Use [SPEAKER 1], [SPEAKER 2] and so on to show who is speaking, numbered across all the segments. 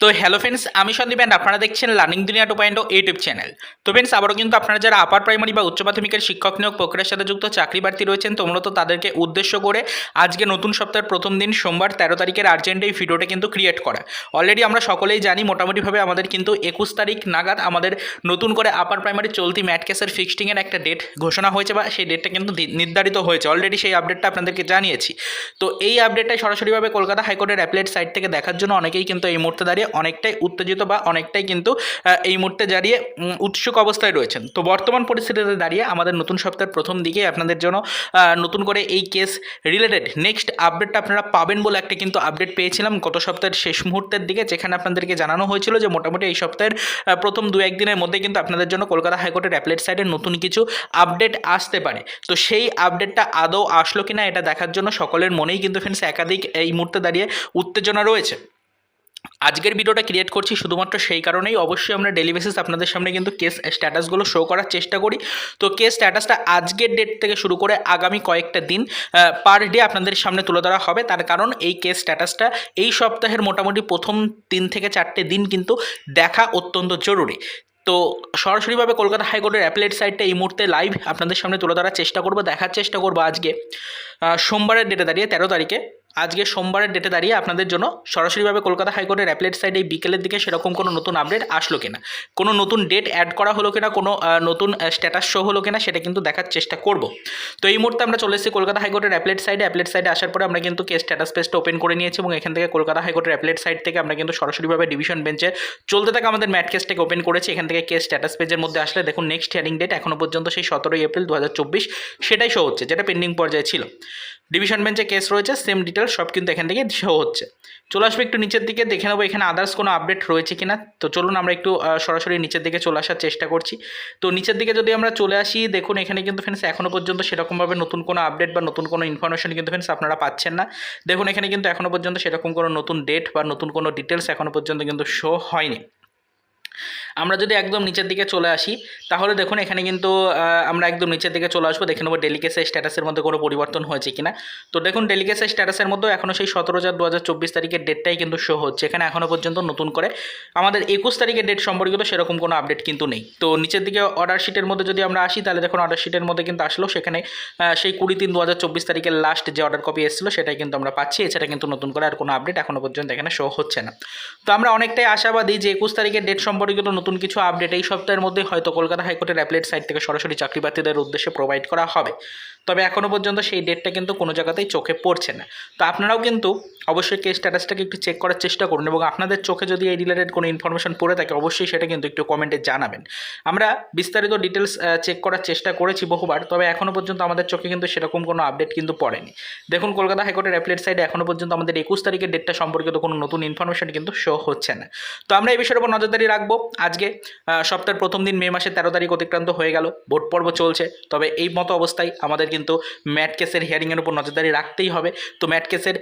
[SPEAKER 1] তো hello friends আমি Sandeep and আপনারা দেখছেন learning Duniya two point YouTube channel তো ফ্রেন্ডস আবারও কিন্তু আপনারা যারা আপার প্রাইমারি বা উচ্চ মাধ্যমিকের শিক্ষক নিয়োগ প্রক্রিয়ার সাথে যুক্ত চাকরি প্রার্থী রয়েছেন তো মূলত তাদেরকে উদ্দেশ্য করে আজকে নতুন সপ্তাহের প্রথম দিন সোমবার তেরো তারিখের আর্জেন্ট এই ভিডিওটা কিন্তু ক্রিয়েট করা। অলরেডি আমরা সকলেই জানি, মোটামুটিভাবে আমাদের কিন্তু একুশ তারিখ নাগাদ আমাদের নতুন করে আপার প্রাইমারি চলতি ম্যাট কেসের ফিক্সটিংয়ের একটা ডেট ঘোষণা হয়েছে বা সেই ডেটটা কিন্তু নির্ধারিত হয়েছে। অলরেডি সেই আপডেটটা আপনাদেরকে জানিয়েছি। তো এই আপডেটটাই সরাসরিভাবে কলকাতা হাইকোর্টের অ্যাপলেট সাইট থেকে দেখার জন্য অনেকেই কিন্তু এই মুহূর্তে দাঁড়িয়ে অনেকটাই উত্তেজিত বা অনেকটাই কিন্তু এই মুহূর্তে দাঁড়িয়ে উৎসুক অবস্থায় রয়েছেন। তো বর্তমান পরিস্থিতিতে দাঁড়িয়ে আমাদের নতুন সপ্তাহের প্রথম দিকে আপনাদের জন্য নতুন করে এই কেস রিলেটেড নেক্সট আপডেটটা আপনারা পাবেন বলে একটা কিন্তু আপডেট পেয়েছিলাম গত সপ্তাহের শেষ মুহূর্তের দিকে, যেখানে আপনাদেরকে জানানো হয়েছিল যে মোটামুটি এই সপ্তাহের প্রথম দু একদিনের মধ্যে কিন্তু আপনাদের জন্য কলকাতা হাইকোর্টের অ্যাপলেট সাইডে নতুন কিছু আপডেট আসতে পারে। তো সেই আপডেটটা আদৌ আসলো কিনা এটা দেখার জন্য সকলের মনেই কিন্তু ফ্রেন্ডস একাধিক এই মুহূর্তে দাঁড়িয়ে উত্তেজনা রয়েছে। আজকের ভিডিওটা ক্রিয়েট করছি শুধুমাত্র সেই কারণেই। অবশ্যই আমরা ডেলি বেসিস আপনাদের সামনে কিন্তু কেস স্ট্যাটাসগুলো শো করার চেষ্টা করি। তো কেস স্ট্যাটাসটা আজকের ডেট থেকে শুরু করে আগামী কয়েকটা দিন পার ডে আপনাদের সামনে তুলে ধরা হবে। তার কারণ এই কেস স্ট্যাটাসটা এই সপ্তাহের মোটামুটি প্রথম তিন থেকে চারটে দিন কিন্তু দেখা অত্যন্ত জরুরি। তো সরাসরিভাবে কলকাতা হাইকোর্টের অ্যাপলেট সাইটটা এই মুহূর্তে লাইভ আপনাদের সামনে তুলে ধরার চেষ্টা করব, দেখার চেষ্টা করব আজকে। সোমবারের ডেটে দাঁড়িয়ে, তেরো তারিখে। আজকে সোমবারের ডেটে দাঁড়িয়ে আপনাদের জন্য সরাসরিভাবে কলকাতা হাইকোর্টের অ্যাপলেট সাইডে এই বিকেলের দিকে সেরকম কোনো নতুন আপডেট আসলো কিনা? কোনো নতুন ডেট অ্যাড করা হলো কিনা? কোনো নতুন স্ট্যাটাস শো হলো কিনা? সেটা কিন্তু দেখার চেষ্টা করব। তো এই মুহূর্তে আমরা চলে এসেছি কলকাতা হাইকোর্টের অ্যাপলেট সাইডে অ্যাপলেট সাইডে আসার পরে আমরা কিন্তু কেস স্ট্যাটাস পেজটা ওপেন করে নিয়েছি এবং এখান থেকে কলকাতা হাইকোর্টের অ্যাপলেট সাইড থেকে আমরা কিন্তু সরাসরিভাবে ডিভিশন বেঞ্চে চলতে থাকা আমাদের ম্যাট কেসটাকে ওপেন করেছি। এখান থেকে কেস স্ট্যাটাস পেজের মধ্যে আসলে দেখুন নেক্সট হিয়ারিং ডেট এখনও পর্যন্ত সেই সতেরোই এপ্রিল দু হাজার চব্বিশ সেটাই শো হচ্ছে, যেটা পেন্ডিং পর্যায়ে ছিল। ডিভিশন বেঞ্চে কেস রয়েছে সেম ডিটেলস সব কিন্তু এখান থেকে শো হচ্ছে। চলে আসবে একটু নিচের দিকে, দেখে নেব এখানে আদার্স কোনো আপডেট রয়েছে কিনা। তো চলুন আমরা একটু সরাসরি নিচের দিকে চলে আসার চেষ্টা করছি। তো নিচের দিকে যদি আমরা চলে আসি, দেখুন এখানে কিন্তু ফ্রেন্ডস এখনও পর্যন্ত সেরকমভাবে নতুন কোনো আপডেট বা নতুন কোনো ইনফরমেশন কিন্তু ফ্রেন্ডস আপনারা পাচ্ছেন না। দেখুন এখানে কিন্তু এখনও পর্যন্ত সেরকম কোনো নতুন ডেট বা নতুন কোনো ডিটেলস এখনও পর্যন্ত কিন্তু শো হয়নি। আমরা যদি একদম নিচের দিকে চলে আসি, তাহলে দেখুন এখানে কিন্তু আমরা একদম নিচের দিকে চলে আসব। দেখে নেব ডেলিকেসের স্ট্যাটাসের মধ্যে কোনো পরিবর্তন হয়েছে কিনা। তো দেখুন ডেলিকেসের স্ট্যাটাসের মধ্যেও এখনও সেই সতেরো হাজার দু হাজার চব্বিশ তারিখের ডেটটাই কিন্তু শো হচ্ছে। এখানে এখনও পর্যন্ত নতুন করে আমাদের একুশ তারিখের ডেট সম্পর্কিত সেরকম কোনো আপডেট কিন্তু নেই। তো নিচের দিকে অর্ডার শিটের মধ্যে যদি আমরা আসি, তাহলে দেখুন অর্ডার শিটের মধ্যে কিন্তু আসলো। সেখানে সেই কুড়ি তিন দু হাজার চব্বিশ তারিখের লাস্ট যে অর্ডার কপি এসেছিল, সেটাই কিন্তু আমরা পাচ্ছি। এছাড়া কিন্তু নতুন করে আর কোনো আপডেট এখনও পর্যন্ত এখানে শো হচ্ছে না। তো আমরা অনেকটাই আশাবাদী যে একুশ তারিখের ডেট সম্পর্কিত নতুন কিছু আপডেট এই সপ্তাহের মধ্যে হয়তো কলকাতা হাইকোর্টের অ্যাপলেট সাইট থেকে সরাসরি চাকরি প্রার্থীদের উদ্দেশ্যে প্রোভাইড করা হবে। তবে এখনও পর্যন্ত সেই ডেটটা কিন্তু কোনো জায়গাতেই চোখে পড়ছে না। তো আপনারাও কিন্তু অবশ্যই কেস স্ট্যাটাসটাকে একটু চেক করার চেষ্টা করুন এবং আপনাদের চোখে যদি এই রিলেটেড কোনো ইনফরমেশন পড়ে থাকে, অবশ্যই সেটা কিন্তু একটু কমেন্টে জানাবেন। আমরা বিস্তারিত ডিটেলস চেক করার চেষ্টা করেছি বহুবার, তবে এখনও পর্যন্ত আমাদের চোখে কিন্তু সেরকম কোনো আপডেট কিন্তু পড়েনি। দেখুন, কলকাতা হাইকোর্টের অ্যাপলেট সাইডে এখনও পর্যন্ত আমাদের একুশ তারিখের ডেটটা সম্পর্কিত কোনো নতুন ইনফরমেশন কিন্তু শো হচ্ছে না। তো আমরা এই বিষয়ের উপর নজরদারি রাখব। আজকে সপ্তাহের প্রথম দিন মে মাসের তেরো তারিখ অতিক্রান্ত হয়ে গেল। ভোট পর্ব চলছে, তবে এই মতো অবস্থায় আমাদের কিন্তু ম্যাট কেসের হিয়ারিংয়ের উপর নজরদারি রাখতেই হবে। তো ম্যাট কেসের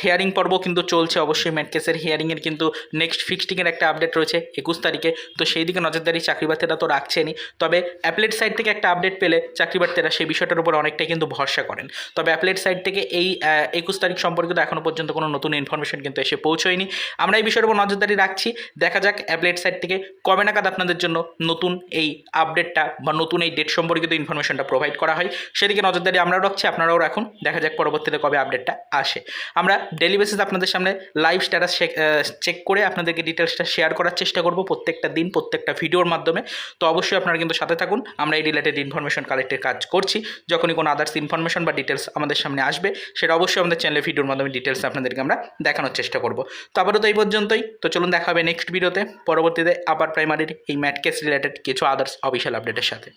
[SPEAKER 1] হিয়ারিং পর্ব কিন্তু চলছে অবশ্যই। ম্যাট কেসের হিয়ারিংয়ের কিন্তু নেক্সট ফিক্সটিংয়ের একটা আপডেট রয়েছে একুশ তারিখে। তো সেই দিকে নজরদারি চাকরি প্রার্থীরা তো রাখছেনই তবে অ্যাপলেট সাইড থেকে একটা আপডেট পেলে চাকরি প্রার্থীরা সেই বিষয়টার উপর অনেকটাই কিন্তু ভরসা করেন। তবে অ্যাপলেট সাইড থেকে এই একুশ তারিখ সম্পর্কিত এখনও পর্যন্ত কোনো নতুন ইনফরমেশন কিন্তু এসে পৌঁছয়নি। আমরা এই বিষয়ের উপর নজরদারি রাখছি। দেখা যাক অ্যাপলেট সাইট থেকে কবে নাগাদ আপনাদের জন্য নতুন এই আপডেটটা বা নতুন এই ডেট সম্পর্কিত ইনফরমেশনটা প্রোভাইড করা হয়, সেদিকে নজরদারি আমরাও রাখছি, আপনারাও রাখুন, দেখা যাক পরবর্তীতে কবে আপডেটটা আসে। আমরা ডেলি বেসিস আপনাদের সামনে লাইভ স্ট্যাটাস চেক করে আপনাদেরকে ডিটেলসটা শেয়ার করার চেষ্টা করব প্রত্যেকটা দিন, প্রত্যেকটা ভিডিওর মাধ্যমে। তো অবশ্যই আপনারা কিন্তু সাথে থাকুন, আমরা এই রিলেটেড ইনফরমেশন কালেক্টের কাজ করছি, যখনই কোনো আদার্স ইনফরমেশন বা ডিটেলস আমাদের সামনে আসবে, সেটা অবশ্যই আমাদের চ্যানেলে ভিডিওর মাধ্যমে ডিটেলস আপনাদেরকে আমরা দেখানোর চেষ্টা করব। তো আপাতত এই পর্যন্তই, তো চলুন দেখা হবে নেক্সট ভিডিওতে পরবর্তীতে আবার প্রাইমারির এই ম্যাট কেস রিলেটেড কিছু আদার্স অফিসিয়াল আপডেটের সাথে।